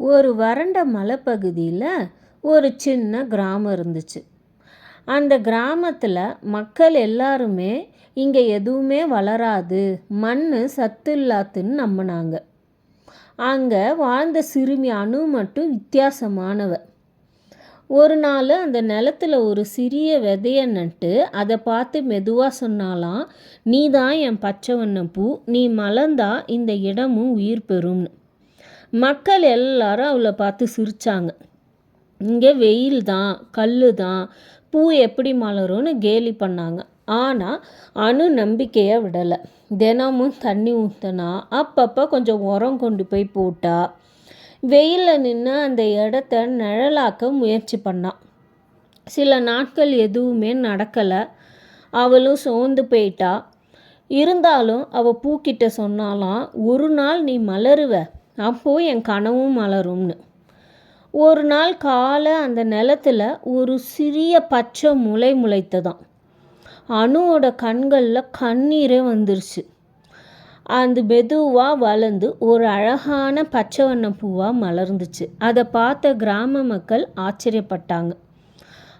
ஒரு வறண்ட மலைப்பகுதியில் ஒரு சின்ன கிராமம் இருந்துச்சு. அந்த கிராமத்தில் மக்கள் எல்லாருமே இங்கே எதுவுமே வளராது மண் சத்து இல்லாத்துன்னு நம்பினாங்க. அங்கே வாழ்ந்த சிறுமி அணு மட்டும் வித்தியாசமானவ. ஒரு நாள் அந்த நிலத்துல ஒரு சிறிய விதைய நட்டு அதை பார்த்து மெதுவாக சொன்னாலாம் நீ தான் என் பச்சை வண்ண பூ நீ மலர்ந்தா இந்த இடமும் உயிர் பெறும்னு. மக்கள் எல்லாரும் அவளை பார்த்து சிரித்தாங்க இங்கே வெயில் தான் கல் தான் பூ எப்படி மலரும்னு கேலி பண்ணாங்க. ஆனால் அணு நம்பிக்கையை விடலை. தினமும் தண்ணி ஊற்றினா அப்பப்போ கொஞ்சம் உரம் கொண்டு போய் போட்டா வெயிலில் நின்று அந்த இடத்த நிழலாக்க முயற்சி பண்ணான் சில நாட்கள் எதுவுமே நடக்கலை. அவளும் சோர்ந்து போயிட்டா. இருந்தாலும் அவள் பூக்கிட்ட சொன்னாலாம் ஒரு நாள் நீ மலருவ. அப்போது என் கனவும் மலரும்னு. ஒரு நாள் காலை அந்த நிலத்துல ஒரு சிறிய பச்சை முளை முளைத்ததாம். அணுவோட கண்களில் கண்ணீரே வந்துருச்சு. அந்த மெதுவாக வளர்ந்து ஒரு அழகான பச்சை வண்ண பூவாக மலர்ந்துச்சு. அதை பார்த்த கிராம மக்கள் ஆச்சரியப்பட்டாங்க.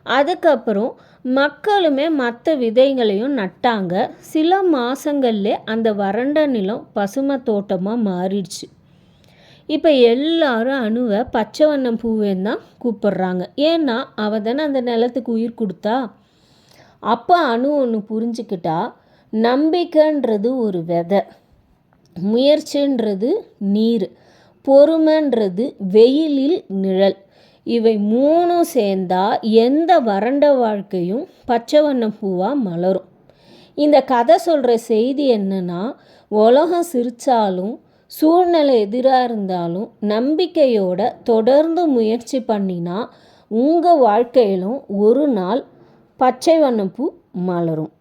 அதுக்கப்புறம் மக்களுமே மற்ற விதைகளையும் நட்டாங்க. சில மாதங்கள்லே அந்த வறண்ட நிலம் பசுமை தோட்டமாக மாறிடுச்சு. இப்போ எல்லாரும் அணுவை பச்சை வண்ணம் பூவேன்னு தான் கூப்பிடுறாங்க. ஏன்னா அவள் தானே அந்த நிலத்துக்கு உயிர் கொடுத்தா? அப்போ அணு ஒன்று புரிஞ்சுக்கிட்டா நம்பிக்கைன்றது ஒரு விதை முயற்சின்றது நீர் பொறுமைன்றது வெயிலில் நிழல். இவை மூணும் சேர்ந்தா எந்த வறண்ட வாழ்க்கையும் பச்சை வண்ண பூவாக மலரும். இந்த கதை சொல்கிற செய்தி என்னன்னா உலகம் சிரித்தாலும் சூழ்நிலை எதிராக இருந்தாலும் நம்பிக்கையோட தொடர்ந்து முயற்சி பண்ணினா உங்கள் வாழ்க்கையிலும் ஒரு நாள் பச்சை வண்ணப்பூ மலரும்.